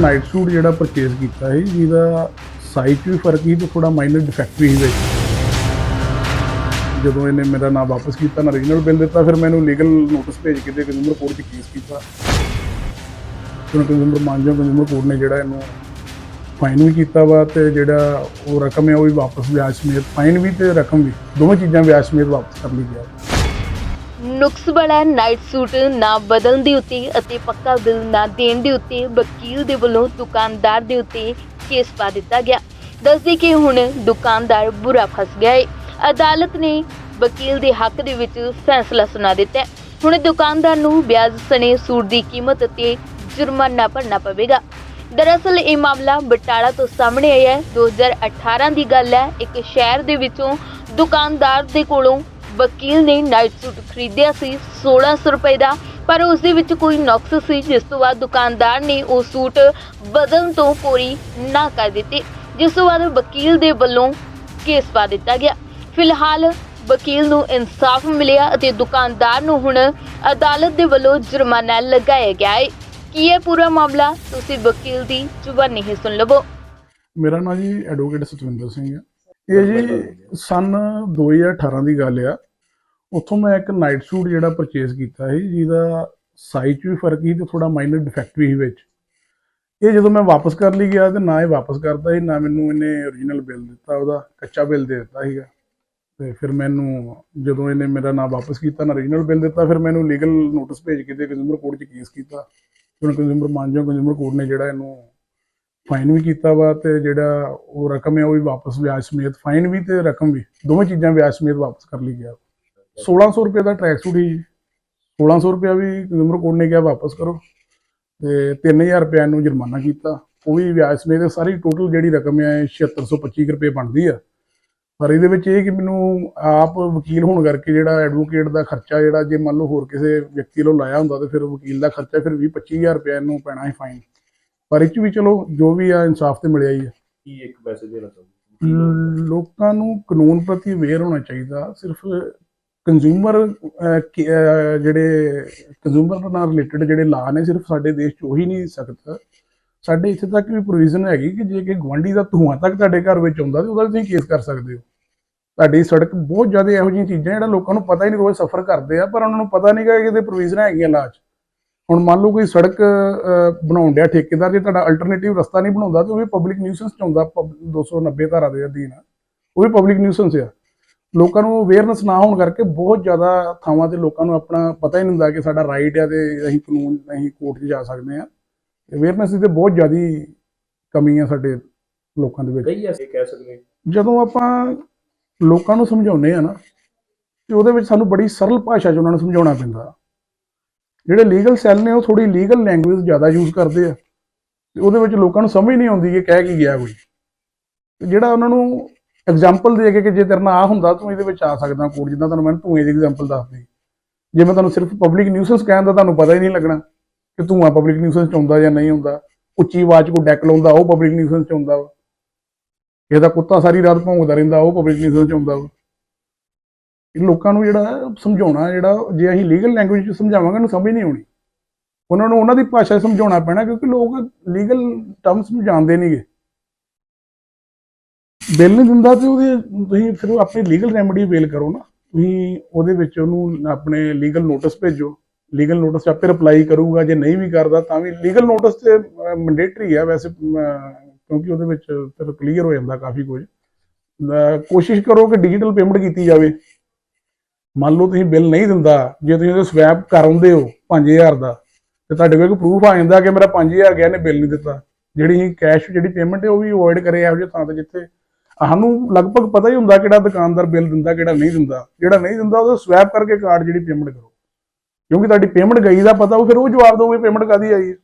Night suit ਜਿਹੜਾ purchase ਕੀਤਾ ਸੀ, ਜਿਹਦਾ ਸਾਈਜ਼ 'ਚ ਵੀ ਫ਼ਰਕ ਸੀ ਤੇ ਥੋੜਾ ਮਾਈਨਰ ਡਿਫੈਕਟ ਵੀ ਸੀ। ਵਿੱਚ ਜਦੋਂ ਇਹਨੇ ਮੇਰਾ ਨਾਮ ਵਾਪਸ ਕੀਤਾ, ਨਾ ਰੀਜਨਲ ਬਿੱਲ ਦਿੱਤਾ, ਫਿਰ ਮੈਨੂੰ ਲੀਗਲ ਨੋਟਿਸ ਭੇਜ ਕੇ ਤੇ ਕੰਜ਼ਿਊਮਰ ਕੋਰਟ 'ਚ ਕੇਸ ਕੀਤਾ। ਫਿਰ ਕੰਜ਼ੂਮਰ ਮਾਨਜੋ ਕੰਜ਼ੂਮਰ ਕੋਰਟ ਨੇ ਜਿਹੜਾ ਇਹਨੂੰ ਫਾਈਨ ਵੀ ਕੀਤਾ ਵਾ ਤੇ ਜਿਹੜਾ ਉਹ ਰਕਮ ਹੈ ਉਹ ਵੀ ਵਾਪਸ ਵਿਆਜ ਸਮੇਤ ਫਾਈਨ ਵੀ ਤੇ ਰਕਮ ਵੀ, ਦੋਵੇਂ ਚੀਜ਼ਾਂ ਵਿਆਜ ਸਮੇਤ ਵਾਪਸ ਕਰ ਲਈ ਗਿਆ। ਨੁਕਸ ਵਾਲਾ ਨਾਈਟ ਸੂਟ ਨਾ ਬਦਲਣ ਦੇ ਉੱਤੇ ਅਤੇ ਪੱਕਾ ਬਿੱਲ ਨਾ ਦੇਣ ਦੇ ਉੱਤੇ ਵਕੀਲ ਦੇ ਵੱਲੋਂ ਦੁਕਾਨਦਾਰ ਦੇ ਉੱਤੇ ਕੇਸ ਪਾ ਦਿੱਤਾ ਗਿਆ। ਦੱਸਦੇ ਕਿ ਹੁਣ ਦੁਕਾਨਦਾਰ ਬੁਰਾ ਫਸ ਗਿਆ ਹੈ ਅਦਾਲਤ ਨੇ ਵਕੀਲ ਦੇ ਹੱਕ ਦੇ ਵਿੱਚ ਫੈਸਲਾ ਸੁਣਾ ਦਿੱਤਾ। ਹੁਣ ਦੁਕਾਨਦਾਰ ਨੂੰ ਵਿਆਜ ਸਣੇ ਸੂਟ ਦੀ ਕੀਮਤ ਅਤੇ ਜੁਰਮਾਨਾ ਭਰਨਾ ਪਵੇਗਾ। ਦਰਅਸਲ ਇਹ ਮਾਮਲਾ ਬਟਾਲਾ ਤੋਂ ਸਾਹਮਣੇ ਆਇਆ ਹੈ। 2018 ਦੀ ਗੱਲ ਹੈ। ਇੱਕ ਸ਼ਹਿਰ ਦੇ ਵਿੱਚੋਂ ਦੁਕਾਨਦਾਰ ਦੇ ਕੋਲੋਂ ਵਕੀਲ ਨੇ ਨਾਈਟ ਸੂਟ ਖਰੀਦਿਆ ਸੀ 1600 ਰੁਪਏ ਦਾ, ਪਰ ਉਸ ਦੇ ਵਿੱਚ ਕੋਈ ਨੁਕਸ ਸੀ, ਜਿਸ ਤੋਂ ਬਾਅਦ ਦੁਕਾਨਦਾਰ ਨੇ ਉਹ ਸੂਟ ਬਦਲਣ ਤੋਂ ਕੋਈ ਨਾ ਕਰ ਦਿੱਤੀ, ਜਿਸ ਤੋਂ ਬਾਅਦ ਵਕੀਲ ਦੇ ਵੱਲੋਂ ਕੇਸ ਪਾ ਦਿੱਤਾ ਗਿਆ। ਫਿਲਹਾਲ ਵਕੀਲ ਨੂੰ ਇਨਸਾਫ ਮਿਲਿਆ ਅਤੇ ਦੁਕਾਨਦਾਰ ਨੂੰ ਹੁਣ ਅਦਾਲਤ ਦੇ ਵੱਲੋਂ ਜੁਰਮਾਨਾ ਲਗਾਇਆ ਗਿਆ ਹੈ। ਕੀ ਇਹ ਪੂਰਾ ਮਾਮਲਾ? ਤੁਸੀਂ ਵਕੀਲ ਦੀ ਜ਼ੁਬਾਨੀ ਹੀ ਸੁਣ ਲਵੋ। ਮੇਰਾ ਨਾਮ ਜੀ ਐਡਵੋਕੇਟ ਸਤਵਿੰਦਰ ਸਿੰਘ ਹੈ। ਇਹ ਜੀ ਸਨ 2018 ਦੀ ਗੱਲ ਆ। ਉੱਥੋਂ ਮੈਂ ਇੱਕ ਨਾਈਟ ਸੂਟ ਜਿਹੜਾ ਪਰਚੇਸ ਕੀਤਾ ਸੀ ਜਿਹਦਾ ਸਾਈਜ਼ ਵੀ ਫ਼ਰਕ ਸੀ ਤੇ ਥੋੜਾ ਮਾਈਨਰ ਡਿਫੈਕਟ ਵੀ ਸੀ ਵਿੱਚ। ਇਹ ਜਦੋਂ ਮੈਂ ਵਾਪਸ ਕਰ ਲਈ ਗਿਆ ਤੇ ਨਾ ਇਹ ਵਾਪਸ ਕਰਦਾ ਸੀ ਨਾ ਮੈਨੂੰ ਇਹਨੇ origignal ਬਿੱਲ ਦਿੱਤਾ ਉਹਦਾ ਕੱਚਾ ਬਿੱਲ ਦੇ ਦਿੱਤਾ ਸੀਗਾ। ਤੇ ਫਿਰ ਮੈਨੂੰ ਜਦੋਂ ਇਹਨੇ ਮੇਰਾ ਨਾਮ ਵਾਪਸ ਕੀਤਾ ਨਾ origignal ਬਿੱਲ ਦਿੱਤਾ ਫਿਰ ਮੈਨੂੰ ਲੀਗਲ ਨੋਟਿਸ ਭੇਜ ਕੇ ਤੇ ਕੰਜ਼ੂਮਰ ਕੋਰਟ 'ਚ ਕੇਸ ਕੀਤਾ। ਹੁਣ ਕੰਜ਼ੂਮਰ ਮਾਨਜੋ ਕੰਜ਼ੂਮਰ ਕੋਰਟ ਨੇ ਜਿਹੜਾ ਇਹਨੂੰ ਫਾਈਨ ਵੀ ਕੀਤਾ ਵਾ ਤੇ ਜਿਹੜਾ ਉਹ ਰਕਮ ਹੈ ਉਹ ਵੀ ਵਾਪਸ ਵਿਆਜ ਸਮੇਤ ਫਾਈਨ ਵੀ ਤੇ ਰਕਮ ਵੀ, ਦੋਵੇਂ ਚੀਜ਼ਾਂ ਵਿਆਜ ਸਮੇਤ ਵਾਪਸ ਕਰ ਲਈ ਗਿਆ। 1600 ਰੁਪਏ ਦਾ ਟਰੈਕ ਸੂਟ ਸੀ 1600 ਰੁਪਏ ਵੀ ਕੰਜ਼ੂਮਰ ਕੋਰਟ ਨੇ ਕਿਹਾ ਵਾਪਸ ਕਰੋ। ਤੇ 3000 ਰੁਪਏ ਨੂੰ ਜੁਰਮਾਨਾ ਕੀਤਾ। ਉਹ ਵੀ ਵਿਆਜ ਸਮੇਤ ਸਾਰੀ ਟੋਟਲ ਜਿਹੜੀ ਰਕਮ ਹੈ 7625 ਰੁਪਏ ਬਣਦੀ ਆ। ਪਰ ਇਹਦੇ ਵਿੱਚ ਇਹ ਕਿ ਮੈਨੂੰ ਆਪ ਵਕੀਲ ਹੋਣ ਕਰਕੇ ਜਿਹੜਾ ਐਡਵੋਕੇਟ ਦਾ ਖਰਚਾ ਜਿਹੜਾ ਜੇ ਮੰਨ ਲਓ ਹੋਰ ਕਿਸੇ ਵਿਅਕਤੀ ਵੱਲੋਂ ਲਾਇਆ ਹੁੰਦਾ ਤੇ ਫਿਰ ਵਕੀਲ ਦਾ ਖਰਚਾ ਫਿਰ 20 25000 ਰੁਪਏ ਨੂੰ ਪੈਣਾ ਹੈ ਫਾਈਨ ਪਰ ਇਹ 'ਚ ਵੀ ਚਲੋ ਜੋ ਵੀ ਆ ਇਨਸਾਫ ਤੇ ਮਿਲਿਆ ਹੀ ਹੈ ਕੀ ਇੱਕ ਪੈਸੇ ਦੇਣਾ ਚਾਹੁੰਦਾ ਲੋਕਾਂ ਨੂੰ ਕਾਨੂੰਨ ਪ੍ਰਤੀ ਅਵੇਅਰ ਹੋਣਾ ਚਾਹੀਦਾ। ਸਿਰਫ ਕੰਜ਼ਿਊਮਰ ਜਿਹੜੇ ਕੰਜ਼ਿਊਮਰ ਨਾਲ ਰਿਲੇਟਡ ਜਿਹੜੇ ਲਾ ਨੇ ਸਿਰਫ ਸਾਡੇ ਦੇਸ਼ 'ਚ ਉਹੀ ਨਹੀਂ ਸਖਤ। ਸਾਡੇ ਇੱਥੇ ਤੱਕ ਵੀ ਪ੍ਰੋਵੀਜ਼ਨ ਹੈਗੀ ਕਿ ਜੇ ਕਿ ਗਵਾਂਢੀ ਦਾ ਧੂਆਂ ਤੱਕ ਤੁਹਾਡੇ ਘਰ ਵਿੱਚ ਆਉਂਦਾ ਤੇ ਉਹਦਾ ਤੁਸੀਂ ਕੇਸ ਕਰ ਸਕਦੇ ਹੋ। ਤੁਹਾਡੀ ਸੜਕ ਬਹੁਤ ਜ਼ਿਆਦਾ ਇਹੋ ਜਿਹੀਆਂ ਚੀਜ਼ਾਂ ਜਿਹੜਾ ਲੋਕਾਂ ਨੂੰ ਪਤਾ ਹੀ ਨਹੀਂ ਰੋਜ਼ ਸਫ਼ਰ ਕਰਦੇ ਆ ਪਰ ਉਹਨਾਂ ਨੂੰ ਪਤਾ ਨਹੀਂਗਾ ਕਿ ਇਹਦੇ ਪ੍ਰੋਵੀਜ਼ਨ ਹੈਗੀਆਂ ਲਾਜ ਹੁਣ ਮੰਨ ਲਓ ਕੋਈ ਸੜਕ ਬਣਾਉਣ ਡਿਆ ਠੇਕੇਦਾਰ ਜੇ ਤੁਹਾਡਾ ਅਲਟਰਨੇਟਿਵ ਰਸਤਾ ਨਹੀਂ ਬਣਾਉਂਦਾ ਤੇ ਉਹ ਵੀ ਪਬਲਿਕ ਨਿਊਸੈਂਸ ਚ ਆਉਂਦਾ ਪਬ- 290 ਧਾਰਾ ਦੇ ਅਧੀਨ। ਉਹ ਵੀ ਪਬਲਿਕ ਨਿਊਸੈਂਸ ਆ। ਲੋਕਾਂ ਨੂੰ ਅਵੇਅਰਨੈਸ ਨਾ ਹੋਣ ਕਰਕੇ ਬਹੁਤ ਜ਼ਿਆਦਾ ਥਾਵਾਂ ਤੇ ਲੋਕਾਂ ਨੂੰ ਆਪਣਾ ਪਤਾ ਹੀ ਨਹੀਂ ਹੁੰਦਾ ਕਿ ਸਾਡਾ ਰਾਈਟ ਆ ਤੇ ਅਸੀਂ ਕਾਨੂੰਨ ਅਸੀਂ ਕੋਰਟ 'ਚ ਜਾ ਸਕਦੇ ਆ ਅਵੇਅਰਨੈਸ ਦੀ ਤੇ ਬਹੁਤ ਜ਼ਿਆਦੀ ਕਮੀ ਆ ਸਾਡੇ ਲੋਕਾਂ ਦੇ ਵਿੱਚ। ਕਈ ਐਸੇ ਕਹਿ ਸਕਦੇ ਜਦੋਂ ਆਪਾਂ ਲੋਕਾਂ ਨੂੰ ਸਮਝਾਉਂਦੇ ਆ ਨਾ ਤੇ ਉਹਦੇ ਵਿੱਚ ਸਾਨੂੰ ਬੜੀ ਸਰਲ ਭਾਸ਼ਾ 'ਚ ਉਹਨਾਂ ਨੂੰ ਸਮਝਾਉਣਾ ਪੈਂਦਾ। ਜਿਹੜੇ ਲੀਗਲ ਸੈੱਲ ਨੇ, ਉਹ ਥੋੜੀ ਲੀਗਲ ਲੈਂਗੁਏਜ ਜ਼ਿਆਦਾ ਯੂਜ਼ ਕਰਦੇ ਆ। ਤੇ ਉਹਦੇ ਵਿੱਚ ਲੋਕਾਂ ਨੂੰ ਸਮਝ ਨਹੀਂ ਆਉਂਦੀ ਕਿ ਕਹਿ ਕੀ ਗਿਆ ਕੋਈ। ਜਿਹੜਾ ਉਹਨਾਂ ਨੂੰ ਐਗਜ਼ਾਮਪਲ ਦੇ ਕੇ ਕਿ ਜੇ ਤੇਰੇ ਨਾਲ ਆ ਹੁੰਦਾ, ਤੂੰ ਇਹਦੇ ਵਿੱਚ ਆ ਸਕਦਾ ਕੋਡ ਜਿੱਦਾਂ ਤੁਹਾਨੂੰ ਮੈਂ ਧੂਏ ਦੀ ਐਗਜ਼ਾਮਪਲ ਦੱਸਦੀ ਜੇ ਮੈਂ ਤੁਹਾਨੂੰ ਸਿਰਫ ਪਬਲਿਕ ਨਿਊਸੈਂਸ ਕਹਿਣ ਦਾ ਤੁਹਾਨੂੰ ਪਤਾ ਹੀ ਨਹੀਂ ਲੱਗਣਾ ਕਿ ਧੂਆਂ ਪਬਲਿਕ ਨਿਊਸੈਂਸ ਚ ਆਉਂਦਾ ਜਾਂ ਨਹੀਂ ਆਉਂਦਾ ਉੱਚੀ ਆਵਾਜ਼ 'ਚ ਕੋਈ ਡੈਕ ਲਾਉਂਦਾ ਉਹ ਪਬਲਿਕ ਨਿਊਸੈਂਸ ਚ ਆਉਂਦਾ ਵਾ। ਇਹਦਾ ਕੁੱਤਾ ਸਾਰੀ ਰਾਤ ਭੌਂਕਦਾ ਰਹਿੰਦਾ, ਉਹ ਪਬਲਿਕ ਨਿਊਜ਼ ਚ ਆਉਂਦਾ ਵਾ। ਲੋਕਾਂ ਨੂੰ ਜਿਹੜਾ ਸਮਝਾਉਣਾ, ਜਿਹੜਾ ਜੇ ਅਸੀਂ ਲੀਗਲ ਲੈਂਗੁਏਜ ਚ ਸਮਝਾਵਾਂਗੇ, ਉਹਨੂੰ ਸਮਝ ਨਹੀਂ ਆਉਣੀ। ਉਹਨਾਂ ਨੂੰ ਉਹਨਾਂ ਦੀ ਭਾਸ਼ਾ ਸਮਝਾਉਣਾ ਪੈਣਾ, ਕਿਉਂਕਿ ਲੋਕ ਲੀਗਲ ਟਰਮਸ ਨੂੰ ਜਾਣਦੇ ਨਹੀਂਗੇ। ਬਿੱਲ ਨਹੀਂ ਦਿੰਦਾ ਤੇ ਉਹਦੇ, ਤੁਸੀਂ ਫਿਰ ਉਹ ਆਪਣੀ ਲੀਗਲ ਰੈਮਡੀ ਅਵੇਲ ਕਰੋ ਨਾ। ਤੁਸੀਂ ਉਹਦੇ ਵਿੱਚ ਉਹਨੂੰ ਆਪਣੇ ਲੀਗਲ ਨੋਟਿਸ ਭੇਜੋ। ਲੀਗਲ ਨੋਟਿਸ ਆਪੇ ਰਿਪਲਾਈ ਕਰੂਗਾ, ਜੇ ਨਹੀਂ ਵੀ ਕਰਦਾ ਤਾਂ ਵੀ ਲੀਗਲ ਨੋਟਿਸ ਤੇ ਮੈਂਡੇਟਰੀ ਆ ਵੈਸੇ ਕਿਉਂਕਿ ਉਹਦੇ ਵਿੱਚ ਫਿਰ ਕਲੀਅਰ ਹੋ ਜਾਂਦਾ ਕਾਫੀ ਕੁਝ। ਕੋਸ਼ਿਸ਼ ਕਰੋ ਕਿ ਡਿਜੀਟਲ ਪੇਮੈਂਟ ਕੀਤੀ ਜਾਵੇ। ਮੰਨ ਲਓ ਤੁਸੀਂ ਬਿੱਲ ਨਹੀਂ ਦਿੰਦਾ, ਜੇ ਤੁਸੀਂ ਉਹਦੇ ਸਵੈਪ ਕਰਾਉਂਦੇ ਹੋ 5000 ਦਾ, ਤੇ ਤੁਹਾਡੇ ਕੋਲ ਇੱਕ ਪ੍ਰੂਫ ਆ ਜਾਂਦਾ ਕਿ ਮੇਰਾ 5000 ਗਿਆ ਨੇ ਬਿੱਲ ਨਹੀਂ ਦਿੱਤਾ। ਜਿਹੜੀ ਕੈਸ਼ ਜਿਹੜੀ ਪੇਮੈਂਟ ਹੈ ਉਹ ਵੀ ਅਵੋਇਡ ਕਰੇ ਇਹੋ ਜਿਹੇ ਥਾਂ ਤੇ ਜਿੱਥੇ ਸਾਨੂੰ ਲਗਭਗ ਪਤਾ ਹੀ ਹੁੰਦਾ ਕਿਹੜਾ ਦੁਕਾਨਦਾਰ ਬਿੱਲ ਦਿੰਦਾ, ਕਿਹੜਾ ਨਹੀਂ ਦਿੰਦਾ। ਜਿਹੜਾ ਨਹੀਂ ਦਿੰਦਾ, ਉਹਦਾ ਸਵੈਪ ਕਰਕੇ ਕਾਰਡ ਜਿਹੜੀ ਪੇਮੈਂਟ ਕਰੋ। ਕਿਉਂਕਿ ਤੁਹਾਡੀ ਪੇਮੈਂਟ ਗਈ ਦਾ ਪਤਾ, ਉਹ ਫਿਰ ਉਹ ਜਵਾਬ ਦੋਗੇ ਪੇਮੈਂਟ ਕਾਦੀ ਆਈ ਹੈ।